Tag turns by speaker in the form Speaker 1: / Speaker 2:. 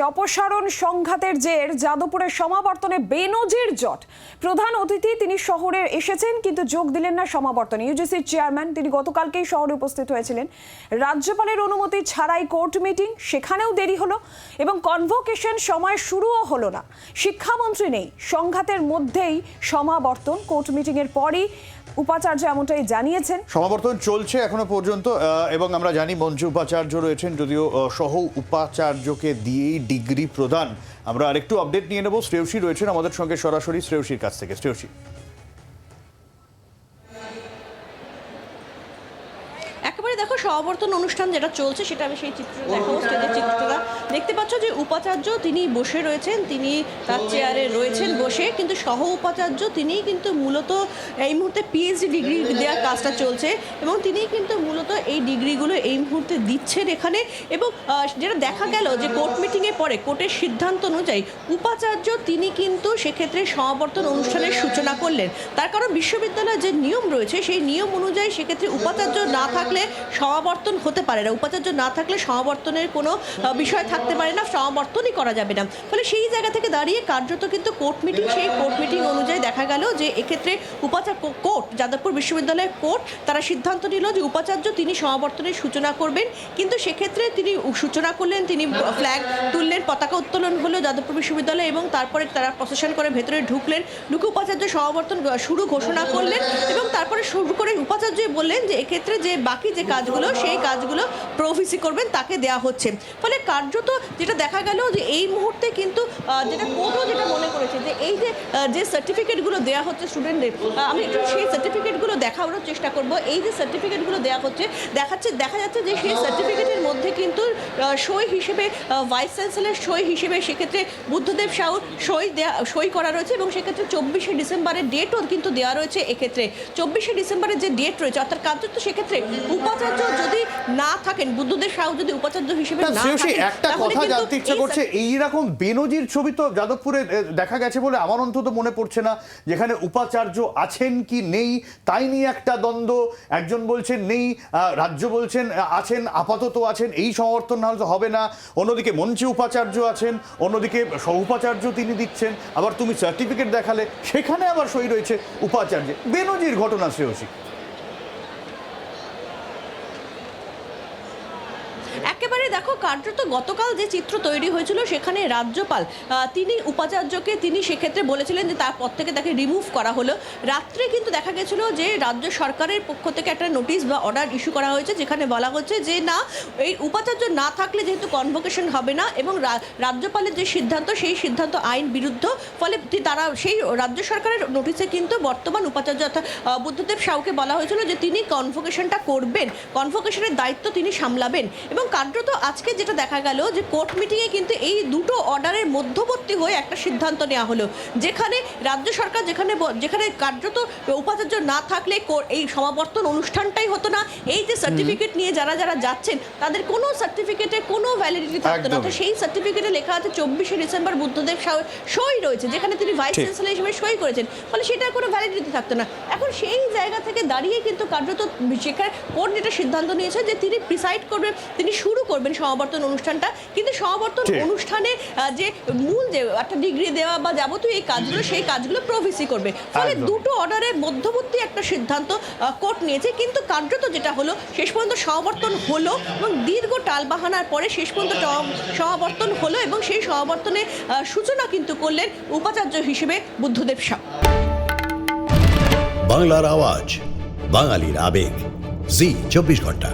Speaker 1: অপসারণ সংঘাতের জের, যাদবপুরের সমাবর্তনে বেনজির জট। প্রধান অতিথি তিনি শহরে এসেছেন, কিন্তু যোগ দিলেন না সমাবর্তনে। ইউজিসির চেয়ারম্যান তিনি গতকালকেই শহরে উপস্থিত হয়েছিলেন। রাজ্যপালের অনুমতি ছাড়াই কোর্ট মিটিং, সেখানেও দেরি হলো এবং কনভোকেশন সময় শুরুও হলো না। শিক্ষামন্ত্রী নেই। সংঘাতের মধ্যেই সমাবর্তন। কোর্ট মিটিংয়ের পরই উপাচার্য এমনটাই জানিয়েছেন।
Speaker 2: সমাবর্তন চলছে এখনও পর্যন্ত এবং আমরা জানি মঞ্চ উপাচার্য রয়েছেন যদিও সহ উপাচার্যকে দিয়েই ডিগ্রি প্রদান। আমরা আরেকটু আপডেট নিয়ে নেব। শ্রেয়সী রয়েছেন আমাদের সঙ্গে সরাসরি। শ্রেয়সীর কাছ থেকে। শ্রেয়সী।
Speaker 3: একেবারে দেখো সমাবর্তন অনুষ্ঠান যেটা চলছে সেটা আমি সেই চিত্র দেখাবো। স্টেজের চিত্রটা দেখতে পাচ্ছ যে উপাচার্য তিনি বসে রয়েছেন তিনি তার চেয়ারে রয়েছেন বসে কিন্তু সহ উপাচার্য তিনি কিন্তু মূলত এই মুহূর্তে পিএইচডি ডিগ্রি দেওয়ার কাজটা চলছে এবং তিনি কিন্তু মূলত এই ডিগ্রিগুলো এই মুহূর্তে দিচ্ছেন এখানে এবং যেটা দেখা গেল যে কোর্ট মিটিংয়ে পরে কোর্টের সিদ্ধান্ত অনুযায়ী উপাচার্য তিনি কিন্তু সেক্ষেত্রে সমাবর্তন অনুষ্ঠানের সূচনা করলেন। তার কারণ বিশ্ববিদ্যালয়ের যে নিয়ম রয়েছে সেই নিয়ম অনুযায়ী সেক্ষেত্রে উপাচার্য না থাকলে সমাবর্তন হতে পারে না। উপাচার্য না থাকলে সমাবর্তনের কোনো বিষয় থাকতে পারে না, সমাবর্তনই করা যাবে না। ফলে সেই জায়গা থেকে দাঁড়িয়ে কার্যত কিন্তু কোর্ট মিটিং, সেই কোর্ট মিটিং অনুযায়ী দেখা গেল যে এক্ষেত্রে উপাচার্য কোর্ট, যাদবপুর বিশ্ববিদ্যালয়ের কোর্ট, তারা সিদ্ধান্ত নিল যে উপাচার্য তিনি সমাবর্তনের সূচনা করবেন। কিন্তু সেক্ষেত্রে তিনি সূচনা করলেন, তিনি ফ্ল্যাগ তুললেন, পতাকা উত্তোলন হলো যাদবপুর বিশ্ববিদ্যালয়ে এবং তারপরে তারা প্রসেশন করে ভেতরে ঢুকলেন। ঢুকে উপাচার্য সমাবর্তন শুরু ঘোষণা করলেন এবং তারপরে শুরু করে উপাচার্যই বললেন যে এক্ষেত্রে যে বাকি যে কাজগুলো, সেই কাজগুলো প্রভিসি করবেন, তাকে দেয়া হচ্ছে। ফলে কার্যত যেটা দেখা গেল যে এই মুহূর্তে কিন্তু যেটা কোর্টও যেটা মনে করেছে যে এই যে যে সার্টিফিকেটগুলো দেওয়া হচ্ছে স্টুডেন্টদের আমি একটু সেই সার্টিফিকেটগুলো দেখানোর চেষ্টা করব। এই যে সার্টিফিকেটগুলো দেওয়া হচ্ছে, দেখাচ্ছে, দেখা যাচ্ছে যে সেই সার্টিফিকেটের মধ্যে কিন্তু সই হিসেবে ভাইস চ্যান্সেলর সই হিসেবে সেক্ষেত্রে বুদ্ধদেব সাউর সই দেয়া, সই করা রয়েছে এবং সেক্ষেত্রে চব্বিশে ডিসেম্বরের ডেটও কিন্তু দেওয়া রয়েছে এক্ষেত্রে। চব্বিশে ডিসেম্বরের যে ডেট রয়েছে, অর্থাৎ কার্যত সেক্ষেত্রে উপাচার্য যদি না থাকেন বুদ্ধদেব সাউ যদি উপাচার্য হিসেবে
Speaker 2: না,
Speaker 3: থাকেন
Speaker 2: একটা কথা জানতে ইচ্ছা
Speaker 3: এই
Speaker 2: করছে এইরকম বেনজির ছবি তো যাদবপুরে দেখা গেছে বলে আমার অন্তত মনে পড়ছে না যেখানে উপাচার্য আছেন কি নেই তাই নিয়ে একটা দ্বন্দ্ব। একজন বলছেন নেই রাজ্য বলছেন আছেন আপাতত আছেন এই সমর্থন না হলে হবে না। অন্যদিকে মঞ্চে উপাচার্য আছেন অন্যদিকে সহ উপাচার্য তিনি দিচ্ছেন। আবার তুমি সার্টিফিকেট দেখালে সেখানে আবার সই রয়েছে উপাচার্য বেনজির ঘটনা শ্রেয়সী।
Speaker 3: একেবারে দেখো কার্যত গতকাল যে চিত্র তৈরি হয়েছিল সেখানে রাজ্যপাল তিনি উপাচার্যকে তিনি সেক্ষেত্রে বলেছিলেন যে তার পর থেকে তাকে রিমুভ করা হলো। রাত্রে কিন্তু দেখা গেছিল যে রাজ্য সরকারের পক্ষ থেকে একটা নোটিশ বা অর্ডার ইস্যু করা হয়েছে, যেখানে বলা হচ্ছে যে না, এই উপাচার্য না থাকলে যেহেতু কনভোকেশন হবে না এবং রাজ্যপালের যে সিদ্ধান্ত, সেই সিদ্ধান্ত আইন বিরুদ্ধ, ফলে তারা সেই রাজ্য সরকারের নোটিশে কিন্তু বর্তমান উপাচার্য অর্থাৎ বুদ্ধদেব সাউকে বলা হয়েছিল যে তিনি কনভোকেশনটা করবেন কনভোকেশনের দায়িত্ব তিনি সামলাবেন এবং কার্যত আজকে যেটা দেখা গেল যে কোর্ট মিটিংয়ে কিন্তু এই দুটো অর্ডারের মধ্যবর্তী হয়ে একটা সিদ্ধান্ত নেওয়া হলো। যেখানে রাজ্য সরকার যেখানে যেখানে কার্যত উপাচার্য না থাকলে এই সমাবর্তন অনুষ্ঠানটাই হতো না। এই যে সার্টিফিকেট নিয়ে যারা যারা যাচ্ছেন তাদের কোনো সার্টিফিকেটে কোনো ভ্যালিডিটি থাকতো না। তো সেই সার্টিফিকেটে লেখা আছে চব্বিশে ডিসেম্বর বুদ্ধদেব সই রয়েছে যেখানে তিনি ভাইস। চ্যান্সেলর হিসেবে সই করেছেন। ফলে সেটার কোনো ভ্যালিডিটি থাকতো না। এখন সেই জায়গা থেকে দাঁড়িয়ে কিন্তু কার্যত সেখানে কোর্ট যেটা সিদ্ধান্ত নিয়েছে যে তিনি প্রিসাইড করবেন তিনি শুরু করবেন সমাবর্তন অনুষ্ঠানটা। কিন্তু সমাবর্তন অনুষ্ঠানে যে মূল যে একটা ডিগ্রি দেওয়া বা যাবতীয় এই কাজগুলো সেই কাজগুলো প্রভিসি করবে। ফলে দুটো অর্ডারের মধ্যবর্তী একটা সিদ্ধান্ত কোর্ট নিয়েছে। কিন্তু কার্যত যেটা হলো শেষ পর্যন্ত সমাবর্তন হলো এবং দীর্ঘ টালবাহানার পরে শেষ পর্যন্ত সমাবর্তন হলো এবং সেই সমাবর্তনের সূচনা কিন্তু করলেন উপাচার্য হিসেবে বুদ্ধদেব সাউ
Speaker 4: বাংলার আওয়াজ বাঙালির আবেগ। জি চব্বিশ ঘণ্টা।